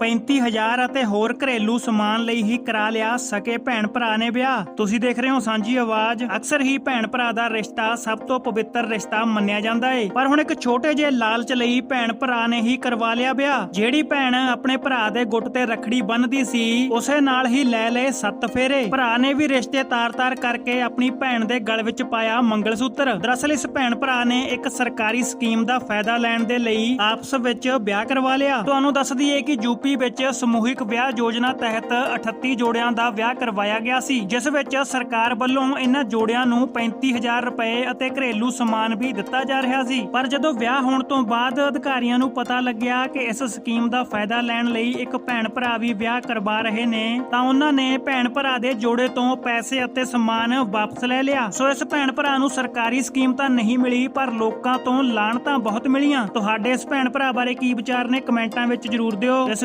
35000 ਅਤੇ ਹੋਰ ਘਰੇਲੂ ਸਮਾਨ ਲਈ ਹੀ ਕਰਾ ਲਿਆ ਸਕੇ ਭੈਣ ਭਰਾ ਨੇ ਵਿਆਹ। ਤੁਸੀਂ ਦੇਖ ਰਹੇ ਹੋ ਸਾਂਝੀ ਆਵਾਜ਼। ਅਕਸਰ ਹੀ ਭੈਣ ਭਰਾ ਦਾ ਰਿਸ਼ਤਾ ਸਭ ਤੋਂ ਪਵਿੱਤਰ ਰਿਸ਼ਤਾ ਮੰਨਿਆ ਜਾਂਦਾ ਏ। ਪਰ ਹੁਣ ਇੱਕ ਛੋਟੇ ਜਿਹੇ ਲਾਲਚ ਲਈ ਭੈਣ ਭਰਾ ਨੇ ਹੀ ਕਰਵਾ ਲਿਆ ਵਿਆਹ। ਜਿਹੜੀ ਭੈਣ ਆਪਣੇ ਭਰਾ ਦੇ ਗੁੱਟ ਤੇ ਰਖੜੀ ਬੰਨਦੀ ਸੀ, ਉਸੇ ਨਾਲ ਹੀ ਲੈ ਲਏ ਸੱਤ ਫੇਰੇ। ਭਰਾ ਨੇ ਵੀ ਰਿਸ਼ਤੇ ਤਾਰ-ਤਾਰ ਕਰਕੇ ਆਪਣੀ ਭੈਣ ਦੇ ਗਲ ਵਿੱਚ ਪਾਇਆ ਮੰਗਲ ਸੂਤਰ ਦਰਅਸਲ ਇਸ ਭੈਣ ਭਰਾ ਨੇ ਇੱਕ ਸਰਕਾਰੀ ਸਕੀਮ ਦਾ ਫਾਇਦਾ ਲੈਣ ਦੇ ਲਈ ਆਪਸ ਵਿੱਚ ਵਿਆਹ ਕਰਵਾ ਲਿਆ। ਤੁਹਾਨੂੰ ਦੱਸ ਦਈਏ ਕਿ ਯੂਪੀ ਵਿੱਚ ਸਮੂਹਿਕ ਵਿਆਹ ਯੋਜਨਾ ਤਹਿਤ 38 ਜੋੜਿਆਂ ਦਾ ਵਿਆਹ ਕਰਵਾਇਆ ਗਿਆ ਸੀ, ਜਿਸ ਵਿੱਚ ਸਰਕਾਰ ਵੱਲੋਂ ਇਹਨਾਂ ਜੋੜਿਆਂ ਨੂੰ 35000 ਰੁਪਏ ਅਤੇ ਘਰੇਲੂ ਸਮਾਨ ਵੀ ਦਿੱਤਾ ਜਾ ਰਿਹਾ ਸੀ। ਪਰ ਜਦੋਂ ਵਿਆਹ ਹੋਣ ਤੋਂ ਬਾਅਦ ਅਧਿਕਾਰੀਆਂ ਨੂੰ ਪਤਾ ਲੱਗਿਆ ਕਿ ਇਸ ਸਕੀਮ ਦਾ ਫਾਇਦਾ ਲੈਣ ਲਈ ਇੱਕ ਭੈਣ ਭਰਾ ਵੀ ਵਿਆਹ ਕਰਵਾ ਰਹੇ ਨੇ, ਤਾਂ ਉਹਨਾਂ ਨੇ ਭੈਣ ਭਰਾ ਦੇ ਜੋੜੇ ਤੋਂ ਪੈਸੇ ਅਤੇ ਸਮਾਨ ਵਾਪਸ ਲੈ ਲਿਆ। ਸੋ ਇਸ ਭੈਣ ਭਰਾ ਨੂੰ ਸਰਕਾਰੀ ਸਕੀਮ ਤਾਂ ਨਹੀਂ ਮਿਲੀ, ਪਰ ਲੋਕਾਂ ਤੋਂ ਲਾਹਣਤਾਂ ਬਹੁਤ ਮਿਲੀਆਂ। ਤੁਹਾਡੇ ਇਸ ਭੈਣ ਭਰਾ ਬਾਰੇ ਕੀ ਵਿਚਾਰ ਨੇ, ਕਮੈਂਟਾਂ ਵਿੱਚ ਜਰੂਰ ਦਿਓ। ਇਸ